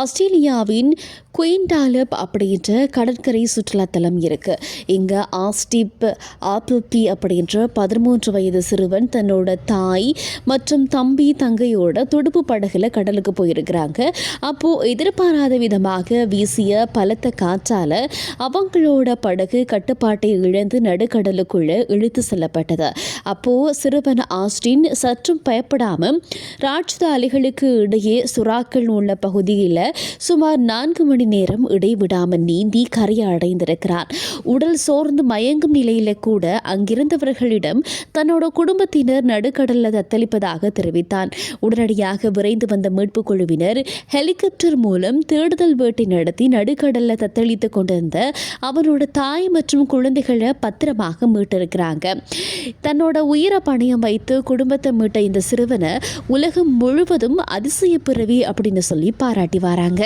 ஆஸ்திரேலியாவின் குயின்டாலப் அப்படின்ற கடற்கரை சுற்றுலாத்தலம் இருக்குது இங்கே ஆஸ்டிப் ஆப்பிள்பி அப்படின்ற பதிமூன்று வயது சிறுவன் தன்னோட தாய் மற்றும் தம்பி தங்கையோட துடுப்பு படகுல கடலுக்கு போயிருக்கிறாங்க. அப்போது எதிர்பாராத விதமாக வீசிய பலத்த காற்றால் அவங்களோட படகு கட்டுப்பாட்டை இழந்து நடுக்கடலுக்குள்ளே இழுத்து செல்லப்பட்டது. அப்போது சிறுவன் ஆஸ்டின் சற்றும் பயப்படாமல் ராட்சத அலைகளுக்கு இடையே சுறாக்கள் உள்ள பகுதியில் சுமார் நான்கு மணி நேரம் இடைவிடாமல் நீந்தி கரையை அடைந்திருக்கிறார். உடல் சோர்ந்து மயங்கும் நிலையில கூட அங்கிருந்தவர்களிடம் தன்னோட குடும்பத்தினர் நடுக்கடலில் தத்தளிப்பதாக தெரிவித்தான். உடனடியாக விரைந்து வந்த மீட்பு குழுவினர் ஹெலிகாப்டர் மூலம் தேடுதல் வேட்டை நடத்தி நடுக்கடல்ல தத்தளித்துக் கொண்டிருந்த அவனோட தாய் மற்றும் குழந்தைகளை பத்திரமாக மீட்டிருக்கிறாங்க. தன்னோட உயிரை பணயம் வைத்து குடும்பத்தை மீட்ட இந்த சிறுவனை உலகம் முழுவதும் அதிசய பிறவி அப்படின்னு சொல்லி பாராட்டி வராங்க